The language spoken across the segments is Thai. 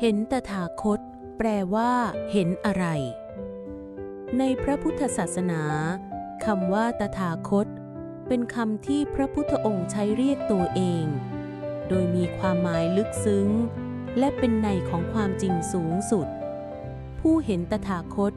เห็นตถาคต แปลว่า เห็นอะไร ในพระพุทธศาสนาคำว่าตถาคต เป็นคำที่พระพุทธองค์ใช้เรียกตัวเอง โดยมีความหมายลึกซึ้ง และเป็นในของความจริงสูงสุด ผู้เห็นตถาคต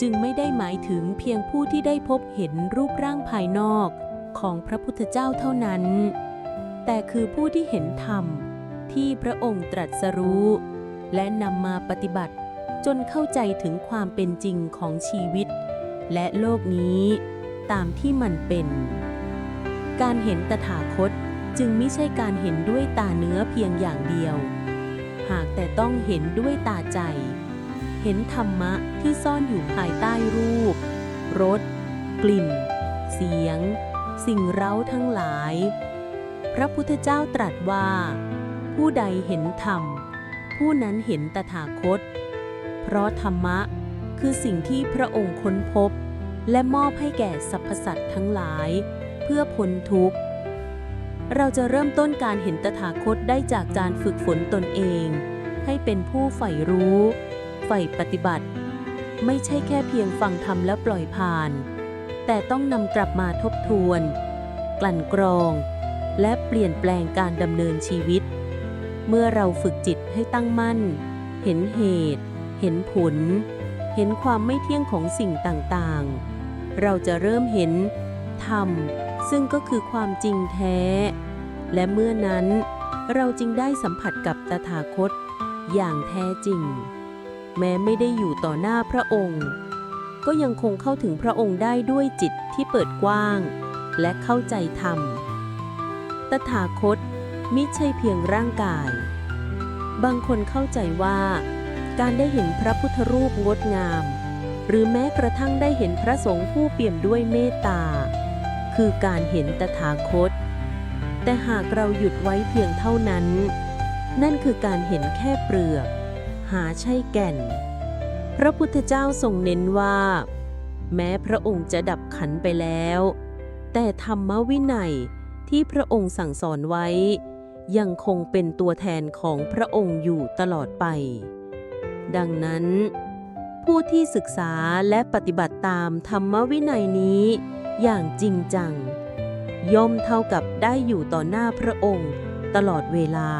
จึงไม่ได้หมายถึงเพียงผู้ที่ได้พบเห็นรูปร่างภายนอกของพระพุทธเจ้าเท่านั้น แต่คือผู้ที่เห็นธรรมที่พระองค์ตรัสรู้ และนำมาปฏิบัติ จนเข้าใจถึงความเป็นจริงของชีวิต และโลกนี้ตามที่มันเป็น การเห็นตถาคตจึงไม่ใช่การเห็นด้วยตาเนื้อเพียงอย่างเดียว หากแต่ต้องเห็นด้วยตาใจ เห็นธรรมะที่ซ่อนอยู่ภายใต้รูป รส กลิ่น เสียง สิ่งเร้าทั้งหลาย พระพุทธเจ้าตรัสว่า ผู้ใดเห็นธรรม ผู้นั้นเห็นตถาคต เพราะธรรมะคือสิ่งที่พระองค์ค้นพบ และมอบให้แก่สรรพสัตว์ทั้งหลาย เพื่อพ้นทุกข์ เราจะเริ่มต้นการเห็นตถาคตได้จากการฝึกฝนตนเอง ให้เป็นผู้ใฝ่รู้ใฝ่ปฏิบัติ ไม่ใช่แค่เพียงฟังธรรมแล้วปล่อยผ่าน แต่ต้องนำกลับมาทบทวน กลั่นกรอง และเปลี่ยนแปลงการดำเนินชีวิต เมื่อเราฝึกจิตให้ตั้งมั่น เห็นเหตุ เห็นผล เห็นความไม่เที่ยงของสิ่งต่างๆ เราจะเริ่มเห็นธรรมซึ่งก็คือความจริงแท้ และเมื่อนั้นเราจึงได้สัมผัสกับตถาคตอย่างแท้จริง แม้ไม่ได้อยู่ต่อหน้าพระองค์ ก็ยังคงเข้าถึงพระองค์ได้ด้วยจิตที่เปิดกว้าง และเข้าใจธรรม ตถาคต มิใช่เพียงร่างกาย บางคนเข้าใจว่า การได้เห็นพระพุทธรูปงดงาม หรือแม้กระทั่งได้เห็นพระสงฆ์ผู้เปี่ยมด้วยเมตตา คือการเห็นตถาคต แต่หากเราหยุดไว้เพียงเท่านั้น นั่นคือการเห็นแค่เปลือก หาใช่แก่น พระพุทธเจ้าทรงเน้นว่า แม้พระองค์จะดับขันไปแล้ว แต่ธรรมวินัยที่พระองค์สั่งสอนไว้ ยังคงเป็นตัวแทนของพระองค์อยู่ตลอดไป ดังนั้น ผู้ที่ศึกษาและปฏิบัติตามธรรมวินัยนี้อย่างจริงจัง ย่อมเท่ากับได้อยู่ต่อหน้าพระองค์ตลอดเวลา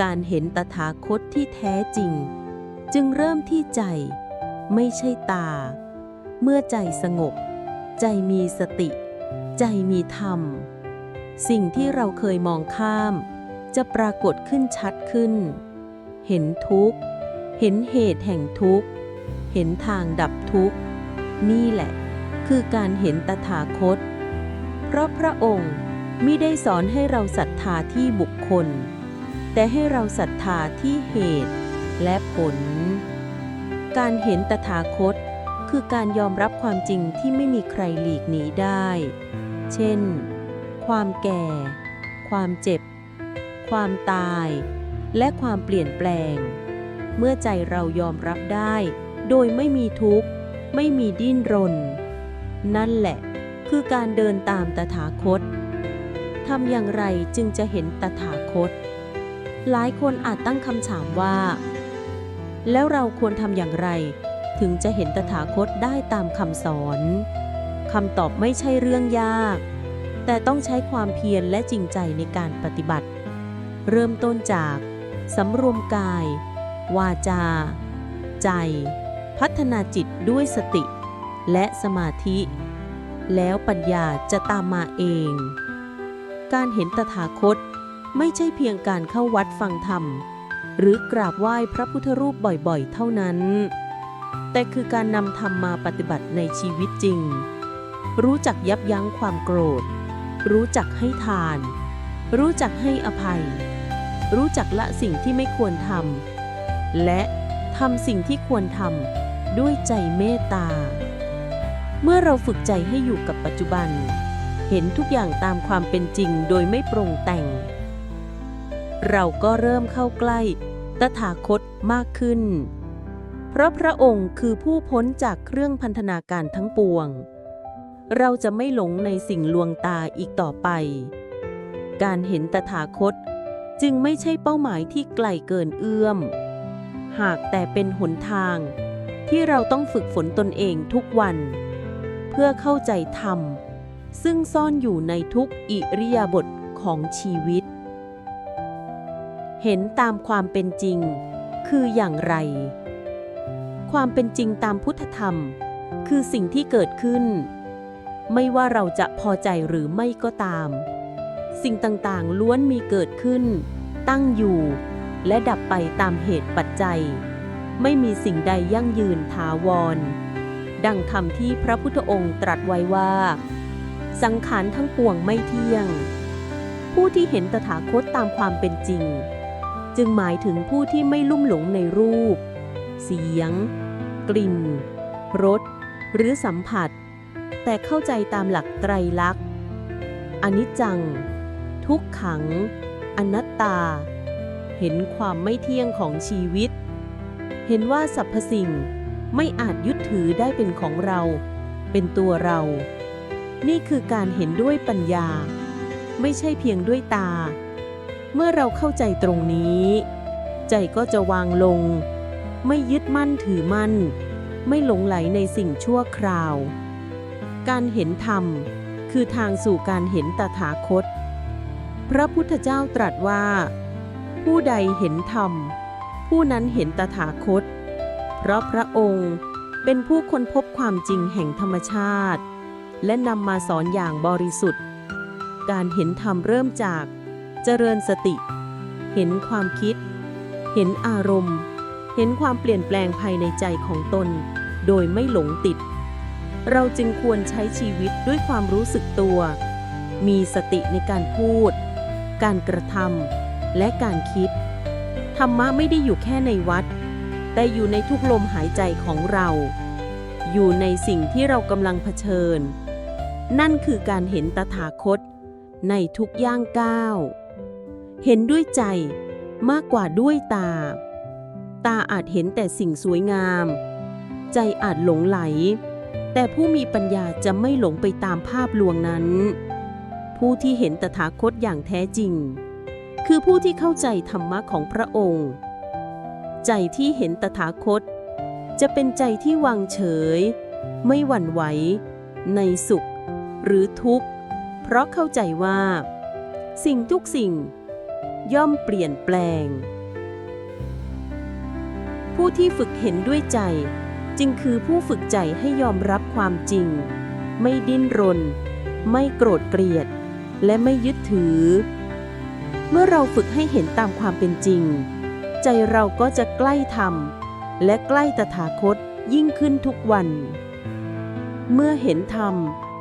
การเห็นตถาคตที่แท้จริง จึงเริ่มที่ใจ ไม่ใช่ตา เมื่อใจสงบ ใจมีสติ ใจมีธรรม สิ่งที่เราเคยมองข้าม จะปรากฏขึ้นชัดขึ้น เห็นทุกข์ เห็นเหตุแห่งทุกข์ เห็นทางดับทุกข์ นี่แหละ คือการเห็นตถาคต เพราะพระองค์มิได้สอนให้เราศรัทธาที่บุคคล แต่ให้เราศรัทธาที่เหตุและผล การเห็นตถาคตคือการยอมรับความจริงที่ไม่มีใครหลีกหนีได้ เช่น ความแก่ ความเจ็บ ความตาย และความเปลี่ยนแปลง เมื่อใจเรายอมรับได้ โดยไม่มีทุกข์ ไม่มีดิ้นรน นั่นแหละ คือการเดินตามตถาคตทำอย่างไรจึงจะเห็นตถาคต หลายคนอาจตั้งคำถามว่า แล้วเราควรทำอย่างไร ถึงจะเห็นตถาคตได้ตามคำสอนคำตอบไม่ใช่เรื่องยาก แต่ต้องใช้ความเพียรและจริงใจในการปฏิบัติ เริ่มต้นจากสำรวมกาย วาจา ใจ พัฒนาจิตด้วยสติ และสมาธิ แล้วปัญญาจะตามมาเอง การเห็นตถาคตไม่ใช่เพียงการเข้าวัดฟังธรรม หรือกราบไหว้พระพุทธรูปบ่อยๆ เท่านั้น แต่คือการนำธรรมมาปฏิบัติในชีวิตจริง รู้จักยับยั้งความโกรธ รู้จักให้ทาน รู้จักให้อภัย รู้จักละสิ่งที่ไม่ควรทำ และทำสิ่งที่ควรทำด้วยใจเมตตา เมื่อเราฝึกใจให้อยู่กับปัจจุบัน เห็นทุกอย่างตามความเป็นจริงโดยไม่ปรุงแต่ง เราก็เริ่มเข้าใกล้ตถาคตมากขึ้น เพราะพระองค์คือผู้พ้นจากเครื่องพันธนาการทั้งปวง เราจะไม่หลงในสิ่งลวงตาอีกต่อไป การเห็นตถาคตจึงไม่ใช่เป้าหมายที่ไกลเกินเอื้อม หากแต่เป็นหนทางที่เราต้องฝึกฝนตนเองทุกวัน เพื่อเข้าใจธรรม ซึ่งซ่อนอยู่ในทุกอิริยาบถของชีวิต เห็นตามความเป็นจริง คืออย่างไร ความเป็นจริงตามพุทธธรรม คือสิ่งที่เกิดขึ้น ไม่ว่าเราจะพอใจหรือไม่ก็ตาม สิ่งต่างๆล้วนมีเกิดขึ้น ตั้งอยู่ และดับไปตามเหตุปัจจัย ไม่มีสิ่งใดยั่งยืนถาวร ดังคำที่พระพุทธองค์ตรัสไว้ว่า สังขารทั้งปวงไม่เที่ยง ผู้ที่เห็นตถาคตตามความเป็นจริง จึงหมายถึงผู้ที่ไม่ลุ่มหลงในรูป เสียง กลิ่นรสหรือสัมผัส แต่เข้าใจตามหลักไตรลักษณ์ อนิจจัง ทุกขัง อนัตตา เห็นความไม่เที่ยงของชีวิต เห็นว่าสรรพสิ่งไม่อาจยึดถือได้เป็นของเรา เป็นตัวเรา นี่คือการเห็นด้วยปัญญา ไม่ใช่เพียงด้วยตา เมื่อเราเข้าใจตรงนี้ ใจก็จะวางลง ไม่ยึดมั่นถือมั่น ไม่หลงไหลในสิ่งชั่วคราว การเห็นธรรม คือทางสู่การเห็นตถาคต พระพุทธเจ้าตรัสว่า ผู้ใดเห็นธรรม ผู้นั้นเห็นตถาคต เพราะพระองค์เป็นผู้ค้นพบความจริงแห่งธรรมชาติ และนำมาสอนอย่างบริสุทธิ์ การเห็นธรรมเริ่มจากเจริญสติ เห็นความคิด เห็นอารมณ์ เห็นความเปลี่ยนแปลงภายในใจของตน โดยไม่หลงติด เราจึงควรใช้ชีวิตด้วยความรู้สึกตัว มีสติในการพูด การกระทำและการคิด ธรรมะไม่ได้อยู่แค่ในวัด แต่อยู่ในทุกลมหายใจของเรา อยู่ในสิ่งที่เรากำลังเผชิญ นั่นคือการเห็นตถาคต ในทุกย่างก้าว เห็นด้วยใจมากกว่าด้วยตา ตาอาจเห็นแต่สิ่งสวยงาม ใจอาจหลงไหล แต่ผู้มีปัญญาจะไม่หลงไปตามภาพลวงนั้น ผู้ที่เห็นตถาคตอย่างแท้จริง คือผู้ที่เข้าใจธรรมะของพระองค์ ใจที่เห็นตถาคต จะเป็นใจที่วางเฉย ไม่หวั่นไหว ในสุข หรือทุกข์ เพราะเข้าใจว่า สิ่งทุกสิ่ง ย่อมเปลี่ยนแปลง ผู้ที่ฝึกเห็นด้วยใจ จึงคือผู้ฝึกใจให้ยอมรับความจริง ไม่ดิ้นรน ไม่โกรธเกลียด และไม่ยึดถือ เมื่อเราฝึกให้เห็นตามความเป็นจริง ใจเราก็จะใกล้ธรรม และใกล้ตถาคตยิ่งขึ้นทุกวัน เมื่อเห็นธรรม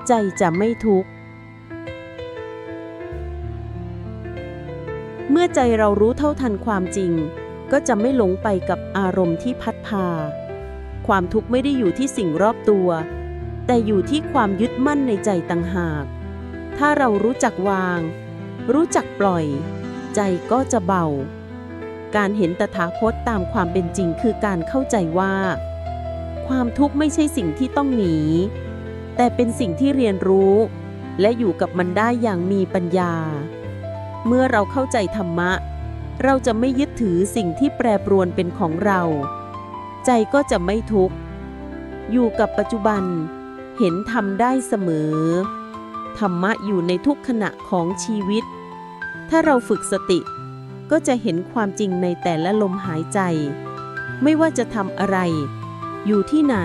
ใจจะไม่ทุกข์ เมื่อใจเรารู้เท่าทันความจริง ก็จะไม่หลงไปกับอารมณ์ที่พัดพา ความทุกข์ไม่ได้อยู่ที่สิ่งรอบตัว แต่อยู่ที่ความยึดมั่นในใจต่างหาก ถ้าเรารู้จักวาง รู้จักปล่อย ใจก็จะเบา การเห็นตถาคตตามความเป็นจริงคือการเข้าใจว่า ความทุกข์ไม่ใช่สิ่งที่ต้องหนี แต่เป็นสิ่งที่เรียนรู้ และอยู่กับมันได้อย่างมีปัญญา เมื่อเราเข้าใจธรรมะ เราจะไม่ยึดถือสิ่งที่แปรปรวนเป็นของเรา ใจก็จะไม่ทุกข์ อยู่กับปัจจุบัน เห็นธรรมได้เสมอ ธรรมะอยู่ในทุกขณะของชีวิต ถ้าเราฝึกสติ ก็จะเห็นความจริงในแต่ละลมหายใจ ไม่ว่าจะทำอะไร อยู่ที่ไหน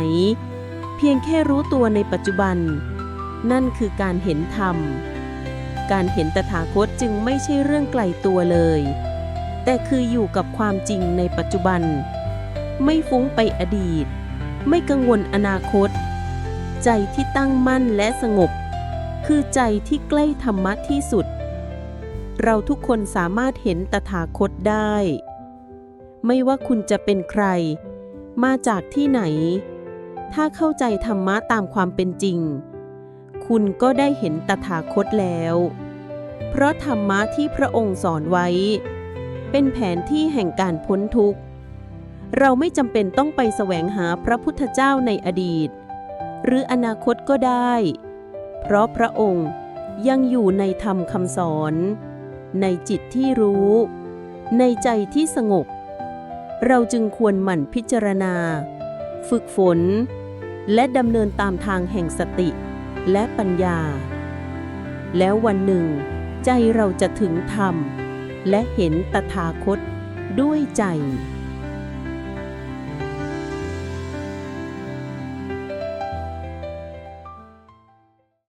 เพียงแค่รู้ตัวในปัจจุบัน นั่นคือการเห็นธรรม การเห็นตถาคตจึงไม่ใช่เรื่องไกลตัวเลย แต่คืออยู่กับความจริงในปัจจุบัน ไม่ฟุ้งไปอดีต ไม่กังวลอนาคต ใจที่ตั้งมั่นและสงบ คือใจที่ใกล้ธรรมะที่สุด เราทุกคนสามารถเห็นตถาคตได้ ไม่ว่าคุณจะเป็นใคร มาจากที่ไหน ถ้าเข้าใจธรรมะตามความเป็นจริง คุณก็ได้เห็นตถาคตแล้ว เพราะธรรมะที่พระองค์สอนไว้ เป็นแผนที่แห่งการพ้นทุกข์ เราไม่จำเป็นต้องไปแสวงหาพระพุทธเจ้าในอดีต หรืออนาคตก็ได้ เพราะพระองค์ยังอยู่ในธรรมคำสอน ในจิตที่รู้ ในใจที่สงบ เราจึงควรหมั่นพิจารณา ฝึกฝน และดำเนินตามทางแห่งสติและปัญญา แล้ววันหนึ่ง ใจเราจะถึงธรรม และเห็นตถาคตด้วยใจ